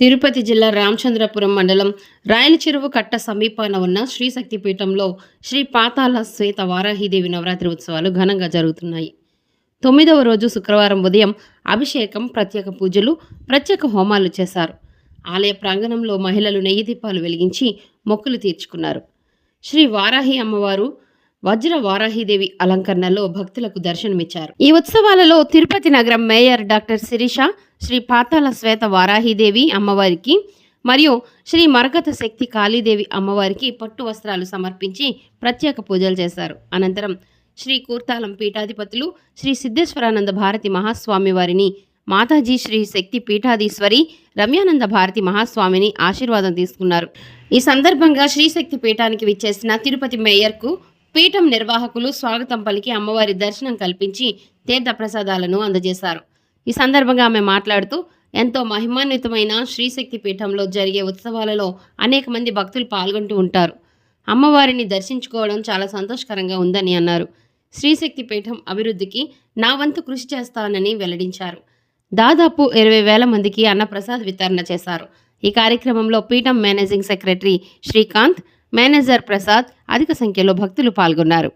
తిరుపతి జిల్లా రామచంద్రపురం మండలం రాయల చెరువు కట్ట సమీపాన ఉన్న శ్రీశక్తిపీఠంలో శ్రీ పాతాళ శ్వేత వారాహిదేవి నవరాత్రి ఉత్సవాలు ఘనంగా జరుగుతున్నాయి. తొమ్మిదవ రోజు శుక్రవారం ఉదయం అభిషేకం ప్రత్యేక పూజలు ప్రత్యేక హోమాలు చేశారు. ఆలయ ప్రాంగణంలో మహిళలు నెయ్యి దీపాలు వెలిగించి మొక్కులు తీర్చుకున్నారు. శ్రీ వారాహి అమ్మవారు వజ్ర వారాహిదేవి అలంకరణలో భక్తులకు దర్శనమిచ్చారు. ఈ ఉత్సవాలలో తిరుపతి నగరం మేయర్ డాక్టర్ శిరీష శ్రీ పాతాళ శ్వేత వారాహిదేవి అమ్మవారికి మరియు శ్రీ మరకత శక్తి కాళీదేవి అమ్మవారికి పట్టు వస్త్రాలు సమర్పించి ప్రత్యేక పూజలు చేశారు. అనంతరం శ్రీ కూర్తాలం పీఠాధిపతులు శ్రీ సిద్ధేశ్వరానంద భారతి మహాస్వామి వారిని మాతాజీ శ్రీ శక్తి పీఠాధీశ్వరి రమ్యానంద భారతి మహాస్వామిని ఆశీర్వాదం తీసుకున్నారు. ఈ సందర్భంగా శ్రీశక్తి పీఠానికి విచ్చేసిన తిరుపతి మేయర్కు పీఠం నిర్వాహకులు స్వాగతం పలికి అమ్మవారి దర్శనం కల్పించి తీర్థ ప్రసాదాలను అందజేశారు. ఈ సందర్భంగా ఆమె మాట్లాడుతూ ఎంతో మహిమాన్వితమైన శ్రీశక్తి పీఠంలో జరిగే ఉత్సవాలలో అనేక మంది భక్తులు పాల్గొంటూ ఉంటారు. అమ్మవారిని దర్శించుకోవడం చాలా సంతోషకరంగా ఉందని అన్నారు. శ్రీశక్తి పీఠం అభివృద్ధికి నా వంతు కృషి చేస్తానని వెల్లడించారు. దాదాపు ఇరవై వేల మందికి అన్నప్రసాద్ వితరణ చేశారు. ఈ కార్యక్రమంలో పీఠం managing secretary Srikanth manager Prasad అధిక సంఖ్యలో భక్తులు పాల్గొన్నారు.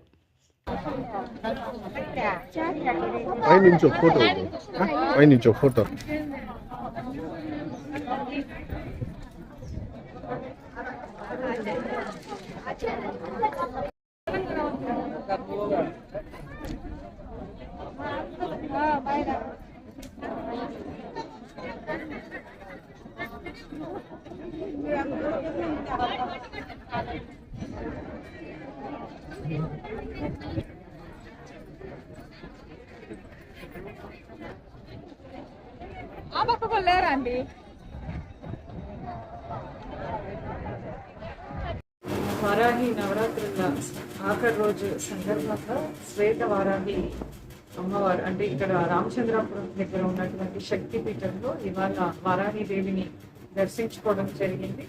ఆ లేరా అండి వారాహి నవరాత్రుల ఆఖరి రోజు సందర్భంగా శ్వేత వారాహి అమ్మవారు అంటే ఇక్కడ రామచంద్రాపురం దగ్గర ఉన్నటువంటి శక్తి పీఠంలో ఇవాళ వారాహి దేవిని దర్శించుకోవడం జరిగింది.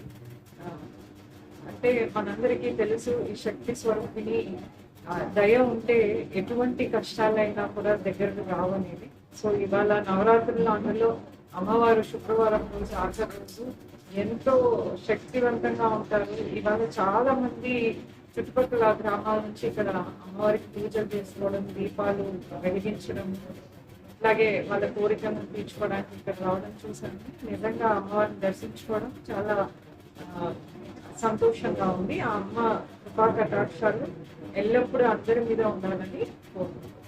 అంటే మనందరికీ తెలుసు ఈ శక్తి స్వరూపిణి దయ ఉంటే ఎటువంటి కష్టాలైనా కూడా దగ్గరకు రావనేది. సో ఇవాళ నవరాత్రుల అందులో అమ్మవారు శుక్రవారం రోజు ఆఖరి రోజు ఎంతో శక్తివంతంగా ఉంటారు. ఇవాళ చాలా మంది చుట్టుపక్కల గ్రామాల నుంచి ఇక్కడ అమ్మవారికి పూజలు చేసుకోవడం దీపాలు వెలిగించడం అలాగే వాళ్ళ కోరికలను తీర్చుకోవడానికి ఇక్కడ రావడం చూసాను నిజంగా అమ్మవారిని దర్శించుకోవడం చాలా సంతోషంగా ఉంది. ఆ అమ్మ కృపా కటాక్షాలు ఎల్లప్పుడూ అందరి మీద ఉండాలని కోరుకుంటున్నాను.